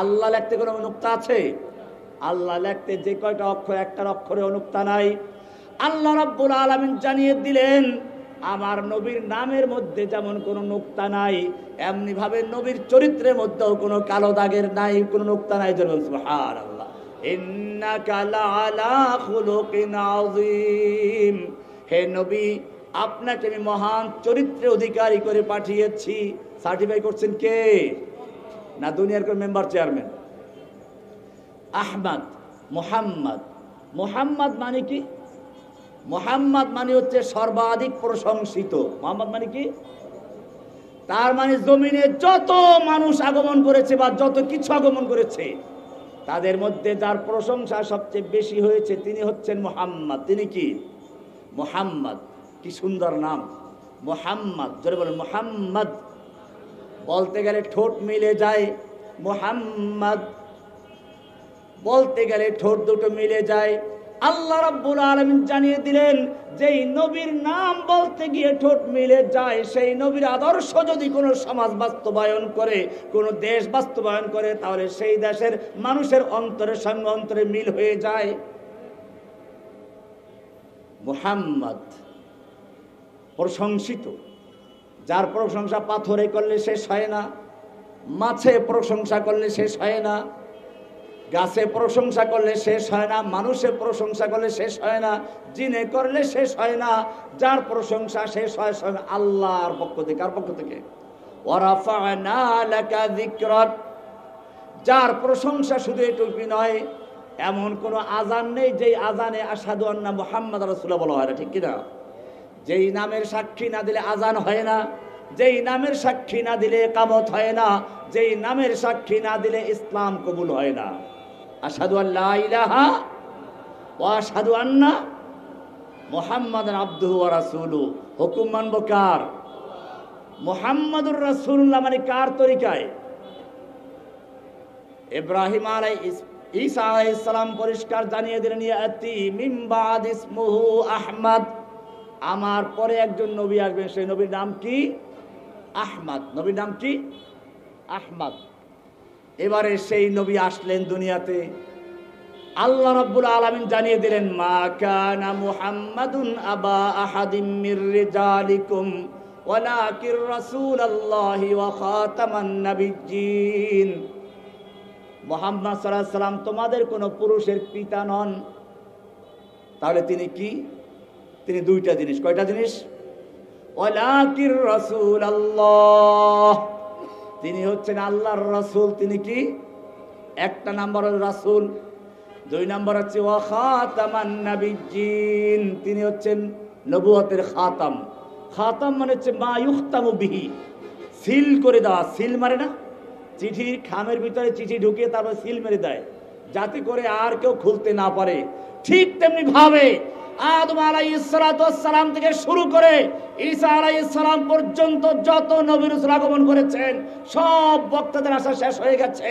আল্লাহ লেখতে কোনো অনুক্তা আছে? আল্লাহ লিখতে যে কয়টা অক্ষর, একটার অক্ষরে অনুক্তা নাই। আল্লাহ রব্বুল আলামিন জানিয়ে দিলেন, আমার নবীর নামের মধ্যে যেমন কোনো নুক্তা নাই এমনি ভাবে নবীর চরিত্রের মধ্যেও কোনো কালো দাগের নাই, কোনো নুক্তা নাই। লাআলা খুলুকিন আযীম। হে নবী, আপনাকে আমি মহান চরিত্রে অধিকারী করে পাঠিয়েছি। সার্টিফাই করছেন কে? না দুনিয়ার কোন member chairman Ahmad, Muhammad. Muhammad মানে কি? মোহাম্মদ মানে হচ্ছে সর্বাধিক প্রশংসিত। মোহাম্মদ মানে কি? তার মানে জমিনে যত মানুষ আগমন করেছে বা যত কিছু আগমন করেছে, তাদের মধ্যে যার প্রশংসা সবচেয়ে বেশি হয়েছে তিনি হচ্ছেন মোহাম্মদ। তিনি কি? মোহাম্মদ। কি সুন্দর নাম। মোহাম্মদ। জোরে বলেন, মোহাম্মদ। বলতে গেলে ঠোঁট মিলে যায়, মোহাম্মদ। বলতে গেলে ঠোঁট দুটো মিলে যায়। আল্লাহ রাব্বুল আলামিন জানিয়ে দিলেন, যেই নবীর নাম বলতে গিয়ে ঠোঁট মিলে যায়, সেই নবীর আদর্শ যদি কোনো সমাজ বাস্তবায়ন করে, কোনো দেশ বাস্তবায়ন করে, তাহলে সেই দেশের মানুষের অন্তরের সঙ্গে অন্তরে মিল হয়ে যায়। মুহাম্মদ প্রশংসিত। যার প্রশংসা পাথরে করলে শেষ হয় না, মাছে প্রশংসা করলে শেষ হয় না, গাছে প্রশংসা করলে শেষ হয় না, মানুষে প্রশংসা করলে শেষ হয় না, জিনে করলে শেষ হয় না, যার প্রশংসা শেষ হয় স্বয়ং আল্লাহর পক্ষ থেকে, কার পক্ষ থেকে? যার প্রশংসা শুধু এটুকুই নয়, এমন কোনো আজান নেই যেই আজানে আসাদু আন্না মুহাম্মদ রাসূলুল্লাহ বলা হয় না, ঠিক কিনা? যেই নামের সাক্ষী না দিলে আজান হয় না, যেই নামের সাক্ষী না দিলে কামত হয় না, যেই নামের সাক্ষী না দিলে ইসলাম কবুল হয় না। আসাদু আল্লাহ ইলাহা ও আসাদু আন্না মোহাম্মদ আব্দুহু ওয়া রাসূলু হুকুম মানব কার? মোহাম্মদুর রাসূলুল্লাহ মানে কার তরিকায়? ইব্রাহিম আলাই ঈসা আলাইহিস সালাম পরিষ্কার জানিয়ে দিলেন ইয়াতি মিন বাদ ইসমুহু আহমদ। আমার পরে একজন নবী আসবেন, সেই নবীর নাম কি? আহমদ। নবীর নাম কি? আহমদ। এবারে সেই নবী আসলেন দুনিয়াতে। আল্লাহ রাব্বুল আলামিন জানিয়ে দিলেন, মা কানা মুহাম্মাদুন আবা আহাদিম মির রিজালিকুম ওয়ালাকির রাসূলুল্লাহি ওয়া খাতামান নাবিয়্যিন। মোহাম্মদ সাল্লাল্লাহু আলাইহি সাল্লাম তোমাদের কোনো পুরুষের পিতা নন। তাহলে তিনি কি? তিনি দুইটা জিনিস। কয়টা জিনিস? ওয়ালাকির রাসূল আল্লাহ তিনি হচ্ছেন আল্লাহর রসুল। তিনি কি? একটা নাম্বার রাসূল। দুই নাম্বার হচ্ছে ওয়া খাতামান তিনি হচ্ছেন নবুয়তের খাতাম। খাতাম মানে হচ্ছে মা ইউখতামু বিহি। সিল করে দেওয়া। সিল মারে না চিঠির খামের ভিতরে চিঠি ঢুকিয়ে তারপর সিল মেরে দেয়। যাতে করে আর কেউ খুলতে না পারে। ঠিক তেমনি ভাবে আদম আলাই সালাম থেকে শুরু করে ঈসা আলাইসালাম পর্যন্ত যত নবী রসুল আগমন করেছেন, সব বক্তাদের আসা শেষ হয়ে গেছে।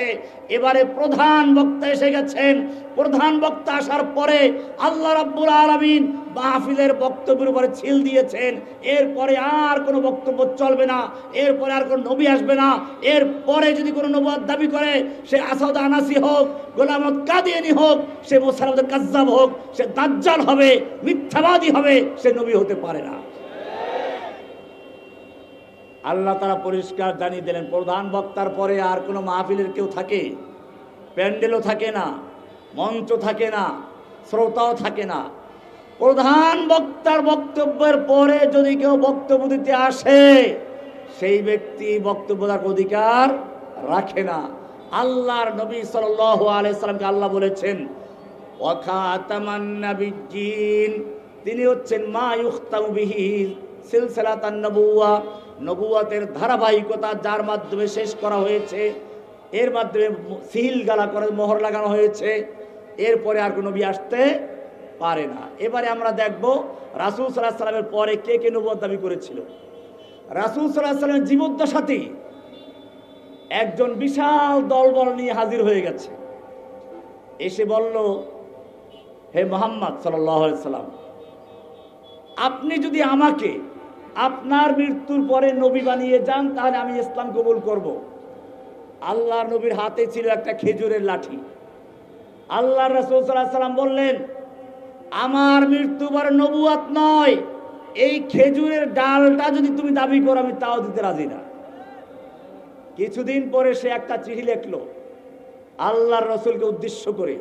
এবারে প্রধান বক্তা এসে গেছেন। প্রধান বক্তা আসার পরে আল্লাহ রাব্বুল আলামিন মাহফিলের বক্তব্যের উপরে ছিল দিয়েছেন। এরপরে আর কোনো বক্তব্য চলবে না। এরপরে আর কোনো নবী আসবে না। এরপরে যদি কোনো নবাদ দাবি করে, সে আসাদ আনাসি হোক গোলামত কাদিয়ানি হোক, সে মোসারমদের কাজ্জাব হোক, সে দাজ্জাল হবে, মিথ্যাবাদী হবে, সে নবী হতে পারে না। আল্লাহ তারা পরিষ্কার জানিয়ে দিলেন, প্রধান বক্তার পরে আর কোনো মাহফিলের কেউ থাকে? প্যান্ডেলও থাকে না, মঞ্চ থাকে না, শ্রোতাও থাকে না। প্রধান বক্তার বক্তব্যের পরে যদি কেউ বক্তব্য দিতে আসে, সেই ব্যক্তি বক্তব্য দেওয়ার অধিকার রাখে না। আল্লাহর নবী সাল্লাল্লাহু আলাইহি সাল্লামকে আল্লাহ বলেছেন তিনি হচ্ছেন মা ইউখতামু বিহি সিলসিলাতান নবুওয়া নবুয়াতের ধারাবাহিকতা যার মাধ্যমে শেষ করা হয়েছে, এর মাধ্যমে সিল গালা করে মোহর লাগানো হয়েছে, এরপরে আর কোনো নবী আসতে পারে না। এবারে আমরা দেখব রাসুল সাল্লাহ সাল্লামের পরে কে কে নবুয়াদ দাবি করেছিল। রাসুল সাল্লাহ সাল্লামের জীবদ্দশাতেই একজন বিশাল দলবল নিয়ে হাজির হয়ে গেছে। এসে বলল, হে মোহাম্মদ সাল্লাম আপনি যদি আমাকে আপনার মৃত্যুর পরে নবী বানিয়ে যান, তাহলে আমি ইসলাম কবুল করব। আল্লাহ নবীর হাতে ছিল একটা খেজুরের লাঠি। আল্লাহ রসুল সাল্লাম বললেন, আমার মৃত্যুবার নবুয়াত নয়, এই খেজুরের ডালটা যদি তুমি দাবি করো, আমি তাও দিতে রাজি না। কিছুদিন পরে সে একটা চিঠি লিখলো, আল্লাহর রসুলকে উদ্দেশ্য করে,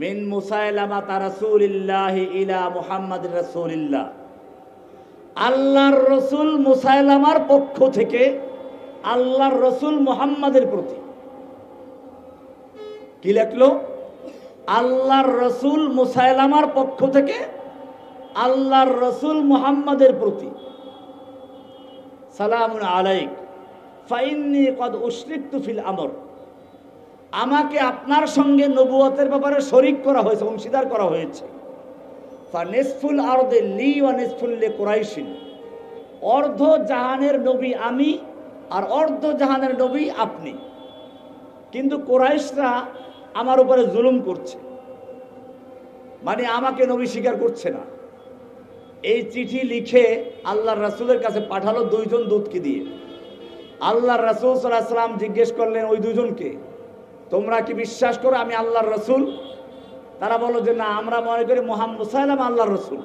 মিন মুসাইলামা তা রাসূলিল্লাহ ইলা মুহাম্মদ রাসূলিল্লাহ। আল্লাহর রসুল মুসাইলামার পক্ষ থেকে আল্লাহর রসুল মুহাম্মাদের প্রতি। কি লেখলো? আল্লাহর রসুল মুসাইলামার পক্ষ থেকে আল্লাহর রসুল মুহাম্মাদের প্রতি। সালাম আলাইক। ফাইন্নি কদ উশরিকতু ফিল আমর। আমাকে আপনার সঙ্গে নবুয়তের ব্যাপারে শরিক করা হয়েছে, অংশীদার করা হয়েছে। নিসফুল আরদে লি ওয়া নিসফুল্লে কোরাইশিন। অর্ধ জাহানের নবী আমি আর অর্ধ জাহানের নবী আপনি। কিন্তু কোরাইশরা আমার উপরে জুলুম করছে। মানে আমাকে নবী স্বীকার করছে না। এই চিঠি লিখে আল্লাহ রাসূলের কাছে পাঠালো দুইজন দূতকে দিয়ে। আল্লাহ রাসূল আলাইহি সাল্লাম জিজ্ঞেস করলেন, ওই দুজনকে তোমরা কি বিশ্বাস করো আমি আল্লাহর রসুল? তারা বলো যে, না, আমরা মনে করি মোহাম্মদ সাল্লাম আল্লাহর রসুল।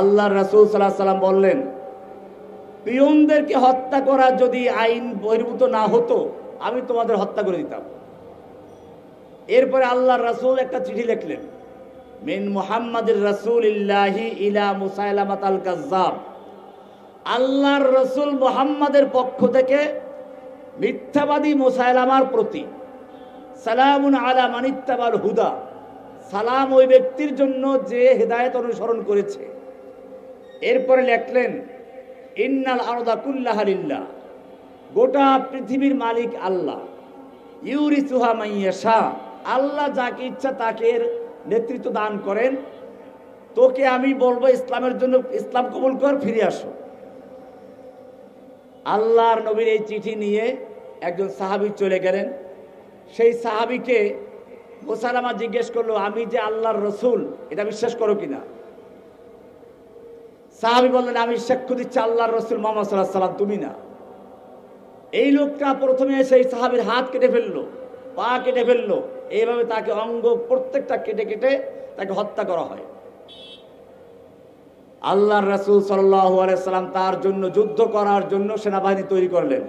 আল্লাহর রসুল সাল্লাহ সাল্লাম বললেন, পিয়নদেরকে হত্যা করা যদি আইন বহির্ভূত না হতো, আমি তোমাদের হত্যা করে দিতাম। এরপরে আল্লাহ রসুল একটা চিঠি লিখলেন, মিন মুহাম্মাদের রসুল ইল্লাহি ইলা মুসাইলামাত আল কাজ্জাব আল্লাহর রসুল মুহাম্মাদের পক্ষ থেকে মিথ্যাবাদী মুসাইলামার প্রতি সালামুন আলা মানিত্তাবাল হুদা। সালাম ওই ব্যক্তির জন্য যে হেদায়েত অনুসরণ করেছে। এরপরে লেখলেন, ইন্নাল আরদা কুল্লাহালিল্লাহ গোটা পৃথিবীর মালিক আল্লাহ। ইউরি সুহা মাইয়া শাহ আল্লাহ যাকে ইচ্ছা তাকে নেতৃত্ব দান করেন। তোকে আমি বলব ইসলামের জন্য ইসলাম কবুল কর, ফিরে আসো। আল্লাহর নবীর এই চিঠি নিয়ে একজন সাহাবি চলে গেলেন। সেই সাহাবিকে মোসালামা জিজ্ঞেস করল, আমি যে আল্লাহর রসুল, এটা বিশ্বাস করো কিনা? সাহাবি বললেন, আমি সাক্ষ্য দিচ্ছি আল্লাহর রসুল মোহাম্মদ সাল্লাহ সাল্লাম তুমি না। এই লোকটা প্রথমে সেই সাহাবির হাত কেটে ফেলল, পা কেটে ফেলল, এইভাবে তাকে অঙ্গ প্রত্যেকটা কেটে কেটে তাকে হত্যা করা হয়। আল্লাহর রাসূল সাল্লাল্লাহু আলাইহি সাল্লাম তার জন্য যুদ্ধ করার জন্য সেনাবাহিনী তৈরি করলেন।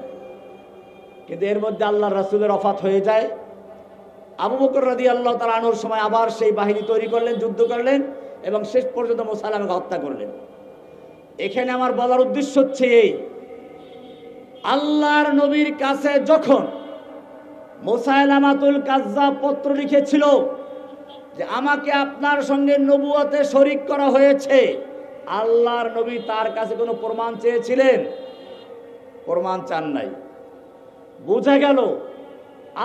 কিন্তু এর মধ্যে আল্লাহর রাসুলের অফাত হয়ে যায়। আবু বকর রাদিয়াল্লাহু তাআলা আনুর সময় আবার সেই বাহিনী তৈরি করলেন, যুদ্ধ করলেন এবং শেষ পর্যন্ত মুসালামকে হত্যা করলেন। এখানে আমার বলার উদ্দেশ্য হচ্ছে এই, আল্লাহর নবীর কাছে যখন মোসাইলামাতুল কাজ্জাব পত্র লিখেছিল যে আমাকে আপনার সঙ্গে নবুয়াতে শরিক করা হয়েছে, আল্লাহর নবী তার কাছে কোনো প্রমাণ চেয়েছিলেন? প্রমাণ চান নাই। বোঝা গেল,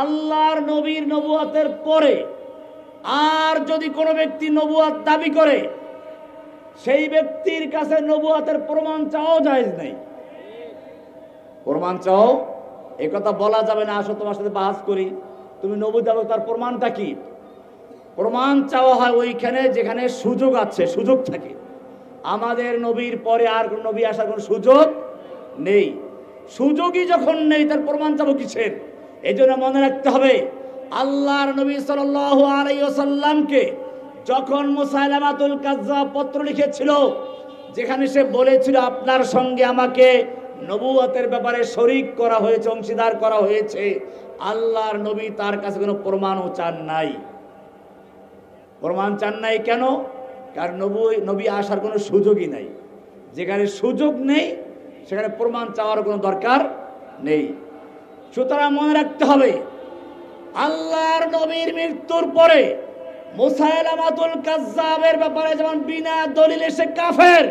আল্লাহর নবীর নবুয়াতের পরে আর যদি কোনো ব্যক্তি নবুয়াত দাবি করে, সেই ব্যক্তির কাছে নবুয়াতের প্রমাণ চাওয়াও জায়েজ নেই। প্রমাণ চাও? কথা বলা যাবে না, আসো তোমার সাথে বাহাস করি। তুমি নবী দাবো তার প্রমাণটা কি? প্রমাণ চাওয়া হয় ওইখানে যেখানে সুযোগ আছে, সুযোগ থাকে। আমাদের নবীর পরে আর কোন নবী আসার কোনো সুযোগ নেই। সুযোগই যখন নেই, তার প্রমাণ চাবো কিসের? এই জন্য মনে রাখতে হবে, আল্লাহর নবী সাল্লাল্লাহু আলাইহি ওয়াসাল্লামকে যখন মুসাইলামাতুল কাজ্জাব পত্র লিখেছিল, যেখানে সে বলেছিল, আপনার সঙ্গে আমাকে নবুয়তের ব্যাপারে শরিক করা হয়েছে, অংশীদার করা হয়েছে। আল্লাহর নবী তার কাছে কোনো প্রমাণও চান নাই। প্রমাণ চান নাই কেন? কারণ নবু নবী আসার কোনো সুযোগই নাই। যেখানে সুযোগ নেই সেখানে প্রমাণ চাওয়ার কোনো দরকার নেই। সুতরাং মনে রাখতে হবে, আল্লাহর নবীর মৃত্যুর পরে মুসাইলামাতুল কাজ্জাবের ব্যাপারে যেমন বিনা দলিলে সে কাফের,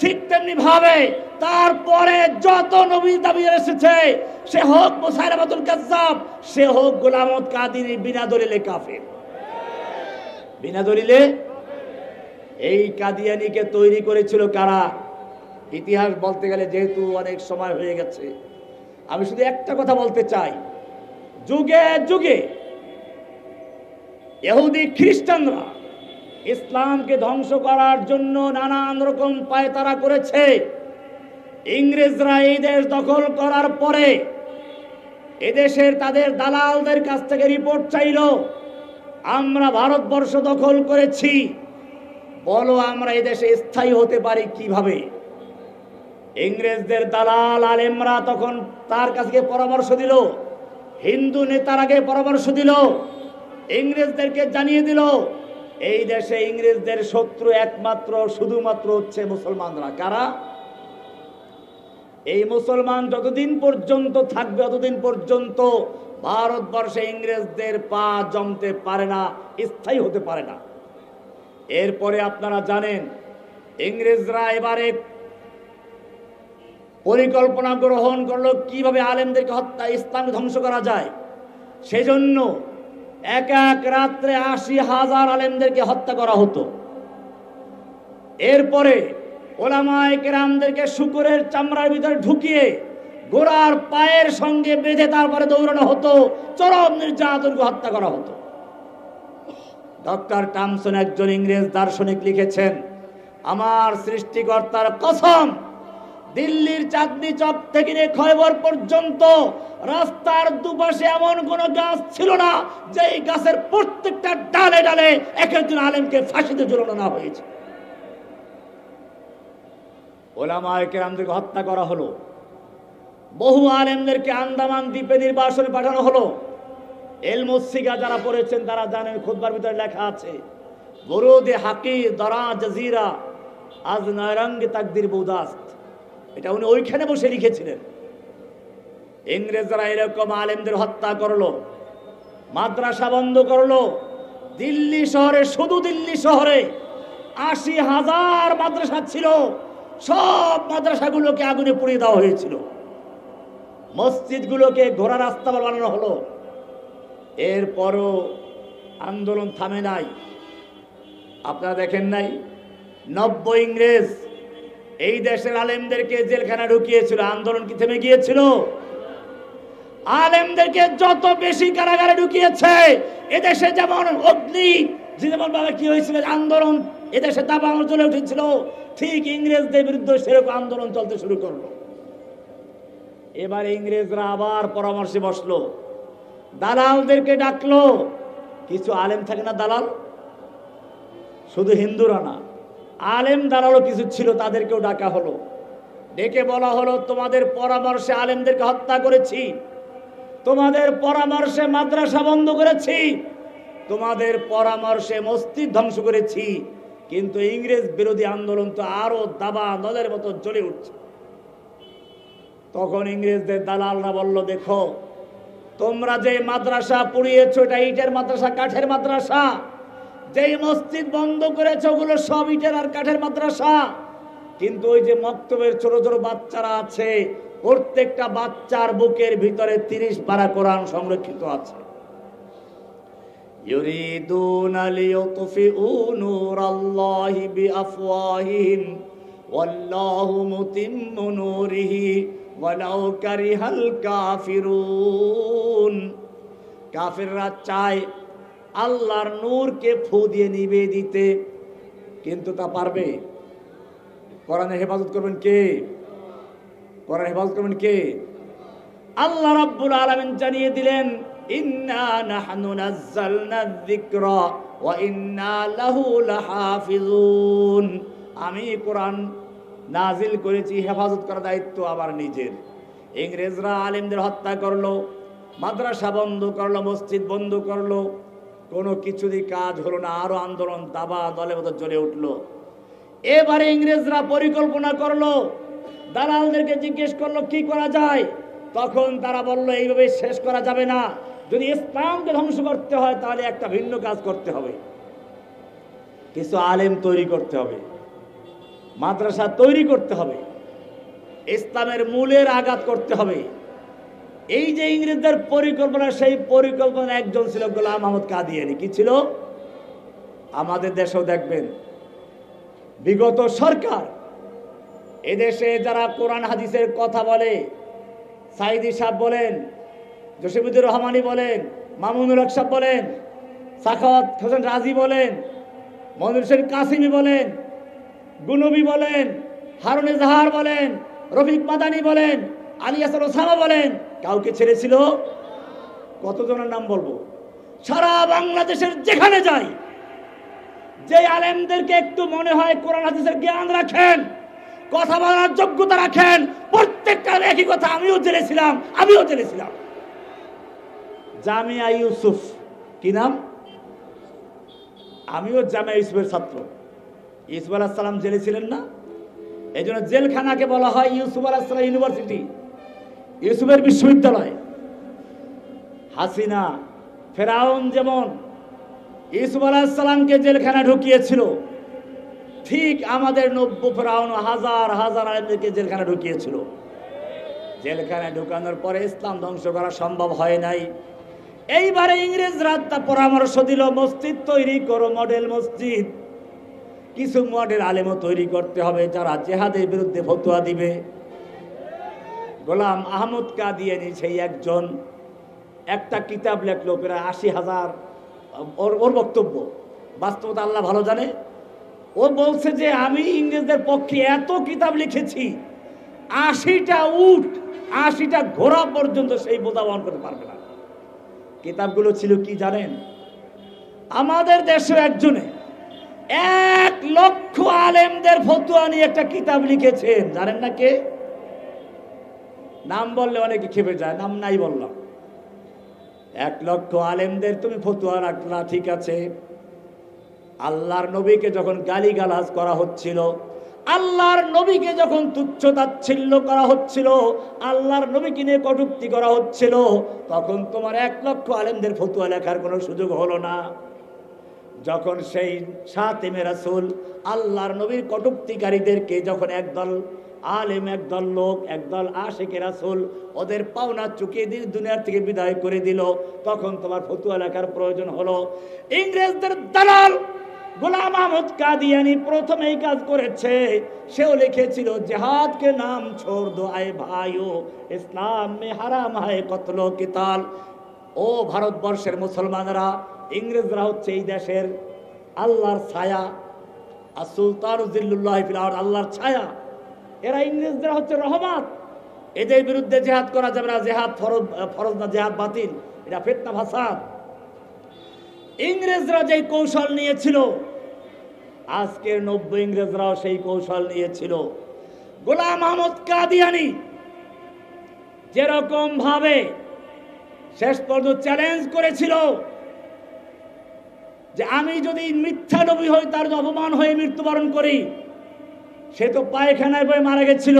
ঠিক তেমনি ভাবে তারপরে যত নবী দাবি এসেছে, সে হোক মুসাইলামাতুল কাজ্জাব, সে হোক গোলামত কাদিনী বিনা দলিলে কাফের। বিনা দলিলে এই কাদিয়ানিকে তৈরি করেছিল কারা? ইতিহাস বলতে গেলে যেহেতু অনেক সময় হয়ে গেছে, আমি শুধু একটা কথা বলতে চাই। যুগে যুগে এহুদি খ্রিস্টানরা ইসলামকে ধ্বংস করার জন্য নানান রকম পায়তারা করেছে। ইংরেজরা এই দেশ দখল করার পরে এদেশের তাদের দালালদের কাছ থেকে রিপোর্ট চাইলো, আমরা ভারতবর্ষ দখল করেছি। বলো আমরা এদেশে স্থায়ী হতে পারি কীভাবে? ইংরেজদের দালাল আলেমরা তখন তার কাছে পরামর্শ দিল। হিন্দু নেতারাকে পরামর্শ দিল। ইংরেজদেরকে জানিয়ে দিল, এই দেশে ইংরেজদের শত্রু একমাত্র, শুধুমাত্র হচ্ছে মুসলমানরা। কারা? এই মুসলমান যতদিন পর্যন্ত থাকবে ততদিন পর্যন্ত ভারতবর্ষে ইংরেজদের পা জমতে পারে না, স্থায়ী হতে পারে না। এরপরে আপনারা জানেন, ইংরেজরা এবারে পরিকল্পনা গ্রহণ করল, কীভাবে আলেমদেরকে হত্যা ইসলামকে ধ্বংস করা যায়? সেজন্য এক এক রাত্রে আশি হাজার আলেমদেরকে হত্যা করা হতো। এরপরে ওলামায় কেরামদেরকে শুকুরের চামড়ার ভিতরে ঢুকিয়ে গোড়ার পায়ের সঙ্গে বেঁধে তারপরে দৌড়ানো হতো, চরম নির্যাতনকে হত্যা করা হতো। ডক্টর টামসন একজন ইংরেজ দার্শনিক লিখেছেন, আমার সৃষ্টিকর্তার কসম দিল্লির চাঁদনি চক থেকে নিয়ে খয়বর পর্যন্ত রাস্তার দুপাশে এমন কোন গাছ ছিল না, যেই গাছের প্রত্যেকটা ডালে ডালে এক একজন আলেমকে ফাঁসিতে ঝুলানো না হয়েছে। ওলামায় কেরামদেরকে হত্যা করা হলো। বহু আলেমদেরকে আন্দামান দ্বীপে নির্বাসনে পাঠানো হলো। এলমসিগা যারা পড়েছেন তারা জানেন খুদবার ভিতরে লেখা আছে, বরুদে হাকি দরা জাজিরা, আজ নয়রঙ্গ তাকদির বৌদাস্ত এটা উনি ওইখানে বসে লিখেছিলেন। ইংরেজরা এরকম আলেমদের হত্যা করল, মাদ্রাসা বন্ধ করল, দিল্লি শহরে, শুধু দিল্লি শহরে আশি হাজার মাদ্রাসা ছিল, সব মাদ্রাসাগুলোকে আগুনে পুড়িয়ে দেওয়া হয়েছিল। মসজিদগুলোকে ঘোড়া রাস্তা বানানো হলো। এরপরও আন্দোলন থামে নাই। আপনারা দেখেন নাই? নব্য ইংরেজ এই দেশের আলেমদেরকে জেলখানা ঢুকিয়েছিল, আন্দোলন কি থেমে গিয়েছিল? আলেমদেরকে যত বেশি কারাগারে ঢুকিয়েছে, এদেশে যেমন অগ্নি যেমন ভাবে কি হয়েছিল আন্দোলন এদেশে দাবানো চলে উঠেছিল, ঠিক ইংরেজদের বিরুদ্ধে সেরকম আন্দোলন চলতে শুরু করল। এবার ইংরেজরা আবার পরামর্শে বসল। দালালদেরকে ডাকলো। কিছু আলেম থাকে না দালাল? শুধু হিন্দুরা না। আলেম দালালও কিছু ছিল, তাদেরকেও ডাকা হলো। ডেকে বলা হলো, তোমাদের পরামর্শে আলেমদেরকে হত্যা করেছি। তোমাদের পরামর্শে মাদ্রাসা বন্ধ করেছি। তোমাদের পরামর্শে মসজিদ ধ্বংস করেছি। কিন্তু ইংরেজ বিরোধী আন্দোলন তো আরও দাবা নলের মতো জ্বলে উঠছে। তখন ইংরেজদের দালালরা বলল, দেখো, তোমরা যে মাদ্রাসা পুড়িয়েছো, এটা ইটের মাদ্রাসা, কাঠের মাদ্রাসা। যেই মসজিদ বন্ধ করেছে ওগুলো সব ইটের আর কাঠের মাদ্রাসা কিন্তু ওই যে মক্তবের ছোট ছোট বাচ্চারা আছে প্রত্যেকটা বাচ্চার বুকের ভিতরে তিরিশ পারা কোরআন সংরক্ষিত আছে يريدون ليطفئوا نور الله بأفواههم والله متم نوره ولو كره الكافرون কাফিররা চায় আল্লাহর নূরকে ফু দিয়ে নিবে দিতে। কিন্তু তা পারবে। কোরআনের হেফাজত করবেন কে? কোরআন হেফাজত করবেন কে? আল্লাহ রাব্বুল আলামিন জানিয়ে দিলেন, ইন্না নাহনু নাযালনা যিকরা ওয়া ইন্না লাহু লাহাফিজুন। আমি কোরআন নাজিল করেছি, হেফাজত করার দায়িত্ব আমার নিজের। ইংরেজরা আলেমদের হত্যা করল, মাদ্রাসা বন্ধ করল, মসজিদ বন্ধ করল কোনো কিছুরই কাজ হলো না, আরও আন্দোলন দাবা দলে মতো জ্বলে উঠল। এবারে ইংরেজরা পরিকল্পনা করল, দালালদেরকে জিজ্ঞেস করল, কি করা যায়? তখন তারা বলল, এইভাবে শেষ করা যাবে না। যদি ইসলামকে ধ্বংস করতে হয়, তাহলে একটা ভিন্ন কাজ করতে হবে। কিছু আলেম তৈরি করতে হবে। মাদ্রাসা তৈরি করতে হবে। ইসলামের মূলের আঘাত করতে হবে। এই যে ইংরেজদের পরিকল্পনা, সেই পরিকল্পনা একজন ছিল গোলাম আহমদ কাদিয়ানি। কি ছিল? আমাদের দেশেও দেখবেন, বিগত সরকার, এদেশে যারা কোরআন হাদিসের কথা বলে, সাইদি সাহেব বলেন জসিমুদ্দুর রহমানি বলেন, মামুনুল হক সাহেব বলেন, সাখাওয়াত হোসেন রাজি বলেন, মনির হোসেন কাসিমি বলেন, গুনবি বলেন, হারুন জাহার বলেন, রফিক মাদানি বলেন, আলী হাসান ওসামা বলেন কাউকে ছেড়েছিল? কতজনের নাম বলব? সারা বাংলাদেশের যেখানে যাই, যে আলেমদেরকে একটু মনে হয় কোরআন, হাদিসের জ্ঞান রাখেন, কথা বলার যোগ্যতা রাখেন প্রত্যেকটার একই কথা, আমিও জেনেছিলাম আমিও জেনেছিলাম। জামিয়া ইউসুফ, কি নাম? আমিও জামিয়া ইউসুফের ছাত্র। ইউসুফ আলাহ সালাম জেলে ছিলেন না? এই জন্য জেলখানাকে বলা হয় ইউসুফ আলাহ সালাম ইউনিভার্সিটি। ইউসুফের বিশ্ববিদ্যালয়। হাসিনা, ফেরাউন যেমন ইউসুফ আলাহিসাল্লামকে জেলখানা ঢুকিয়েছিল, ঠিক আমাদের নব্য ফেরাউন হাজার হাজার আলেমদেরকে জেলখানা ঢুকিয়েছিল। জেলখানায় ঢুকানোর পরে ইসলাম ধ্বংস করা সম্ভব হয় নাই। এইবারে ইংরেজরা তা পরামর্শ দিল, মসজিদ তৈরি করো, মডেল মসজিদ। কিছু মডেল আলেমও তৈরি করতে হবে যারা জেহাদের বিরুদ্ধে ফতুয়া দিবে। গোলাম আহমদ কাদিয়ানি সেই একজন, একটা কিতাব লেখলো প্রায় আশি হাজার, ওর ওর বক্তব্য। বাস্তবতা আল্লাহ ভালো জানে। ও বলছে যে, আমি ইংরেজদের পক্ষে এত কিতাব লিখেছি, আশিটা উঠ আশিটা ঘোড়া পর্যন্ত সেই বোধা বহন করতে পারবে না। কিতাবগুলো ছিল কি জানেন? আমাদের দেশে একজনে এক লক্ষ আলেমদের ফতুয়া নিয়ে একটা কিতাব লিখেছেন। জানেন না কে? নাম বললে অনেকে খেপে যায়, নাম নাই বললাম। এক লক্ষ আলেমদের তুমি ফতুয়া রাখলা ঠিক আছে। আল্লাহর নবীকে যখন গালিগালাজ করা হচ্ছিল, আল্লাহর নবীকে যখন তুচ্ছ তাচ্ছিল্য করা হচ্ছিল, আল্লাহর নবীকে নিয়ে কটুক্তি করা হচ্ছিল, তখন তোমার এক লক্ষ আলেমদের ফতুয়া লেখার কোনো সুযোগ হলো না। যখন সেই সাতেমে রাসুল আল্লাহর নবীর কটুক্তিকারীদেরকে যখন একদল আলেম একদল লোক, একদল আশেকে রাসুল, ওদের পাওনা চুকিয়ে দিয়ে দুনিয়ার থেকে বিদায় করে দিল। তখন তোমার ফতুয়া লেখার প্রয়োজন হলো, ইংরেজদের দালাল গোলাম আহমদ কাদিয়ানি প্রথম এই কাজ করেছে। সেও লিখেছিল জেহাদ কে নাম ছোড় দো, আয় ভাইও, ইসলাম মে হারাম হায় কতল কিতাল। ও ভারতবর্ষের মুসলমানরা, ইংরেজরা হচ্ছে এই দেশের আল্লাহর ছায়া। আর সুলতান উজিল্লুল্লাহ ফিলার আল্লাহর ছায়া। এরা ইংরেজরা হচ্ছে রহমত। এদের বিরুদ্ধে জেহাদ করা যাবে না, জেহাদ ফরজ ফরজ না, জেহাদ বাতিল। এটা ফেতনা ভাসাদ ইংরেজরা যেই কৌশল নিয়েছিল আজকের নব্য ইংরেজরাও সেই কৌশল নিয়েছিল। গোলাম আহমদ কাদিয়ানি যেরকম ভাবে শেষ পর্যন্ত চ্যালেঞ্জ করেছিল, যে আমি যদি মিথ্যা নবী হই, তার অপমান হয়ে মৃত্যুবরণ করি সে তো পায়খানায় বয়ে মারা গেছিল।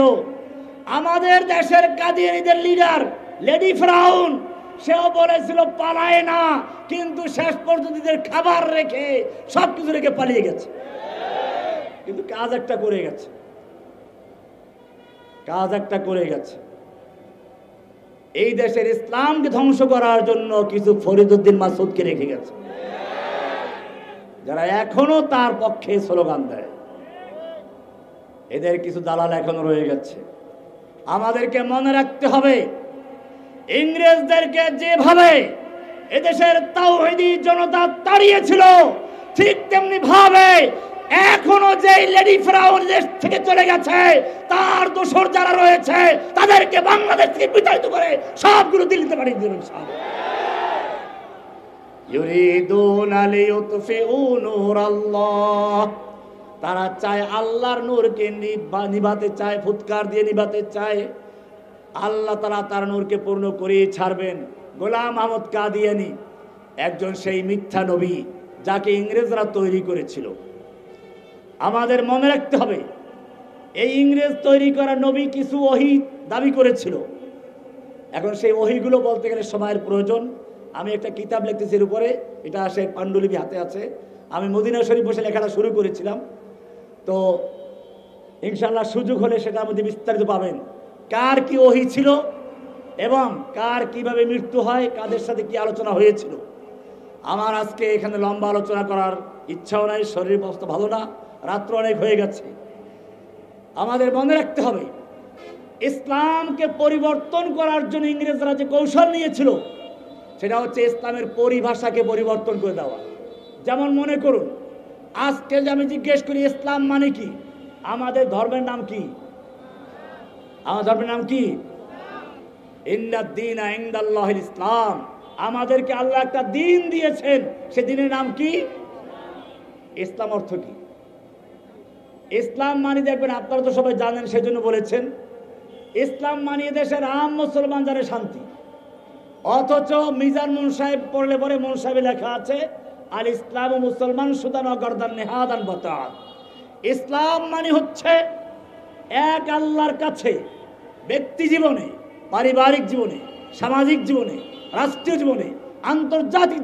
আমাদের দেশের কাদিয়ানিদের লিডার লেডি ফ্রাউন সেও বলেছিল, পালায় না, কিন্তু শেষ পর্যন্ত খাবার রেখে সব কিছু রেখে পালিয়ে গেছে। কিন্তু কাজ একটা করে গেছে। কাজ একটা করে গেছে। এই দেশের ইসলামকে ধ্বংস করার জন্য কিছু ফরিদুদ্দিন মাসুদকে রেখে গেছে। যারা এখনও তার পক্ষে স্লোগান দেয়। এদের কিছু দালাল এখনও রয়ে গেছে। আমাদেরকে মনে রাখতে হবে, ইংরেজদেরকে যেভাবে এদেশের তাওহিদি জনতা তাড়িয়েছিল, ঠিক তেমনি ভাবে এখনও যে লেডি ফ্রাউন দেশ থেকে চলে গেছে, তার দোসর যারা রয়েছে, তাদেরকে বাংলাদেশ থেকে বিতাড়িত করে সবগুলো দিল্লিতে পাঠিয়ে দেবেন সব ইউরিদুনা লিইউতফিউ নূরাল্লাহ তারা চায় আল্লাহর নূরকে নিবা- নিভাতে চায়, ফুৎকার দিয়ে নিভাতে চায়। আল্লাহ তারা তার নূরকে পূর্ণ করে ছাড়বেন। গোলাম আহমদ কাদিয়ানি একজন সেই মিথ্যা নবী যাকে ইংরেজরা তৈরি করেছিল। আমাদের মনে রাখতে হবে, এই ইংরেজ তৈরি করা নবী কিছু ওহি দাবি করেছিল। এখন সেই ওহিগুলো বলতে গেলে সময়ের প্রয়োজন। আমি একটা কিতাব লিখতেছি এর উপরে, এটা সে পাণ্ডুলিপি হাতে আছে। আমি মদিনা শরীফ বসে লেখাটা শুরু করেছিলাম। তো ইনশাল্লাহ সুযোগ হলে সেটার মধ্যে বিস্তারিত পাবেন। কার কি ওহি ছিল এবং কার কীভাবে মৃত্যু হয়, কাদের সাথে কি আলোচনা হয়েছিল। আমার আজকে এখানে লম্বা আলোচনা করার ইচ্ছাও নাই শরীর অবস্থা ভালো না, রাত্র অনেক হয়ে গেছে। আমাদের মনে রাখতে হবে, ইসলামকে পরিবর্তন করার জন্য ইংরেজরা যে কৌশল নিয়েছিল, সেটা হচ্ছে ইসলামের পরিভাষাকে পরিবর্তন করে দেওয়া। যেমন মনে করুন আজকে যে আমি জিজ্ঞেস করি, ইসলাম মানে কি? আমাদের ধর্মের নাম কি? আমার ধর্মের নাম কি? ইসলাম। আমাদেরকে আল্লাহ একটা দিন দিয়েছেন। সে দিনের নাম কি? ইসলাম অর্থ কি? ইসলাম মানে দেখবেন, আপনারা তো সবাই জানেন, সেজন্য বলেছেন, ইসলাম মানে দেশের আম মুসলমান জানে শান্তি। অথচ মিজান মুন সাহেব পড়লে পরে মুন সাহেবে লেখা আছে আর ইসলাম ও মুসলমান সুদান অগরদান নেহাদান বতান ইসলাম মানে হচ্ছে এক আল্লাহর কাছে, ব্যক্তি জীবনে, পারিবারিক জীবনে, সামাজিক জীবনে, রাষ্ট্রীয় জীবনে, আন্তর্জাতিক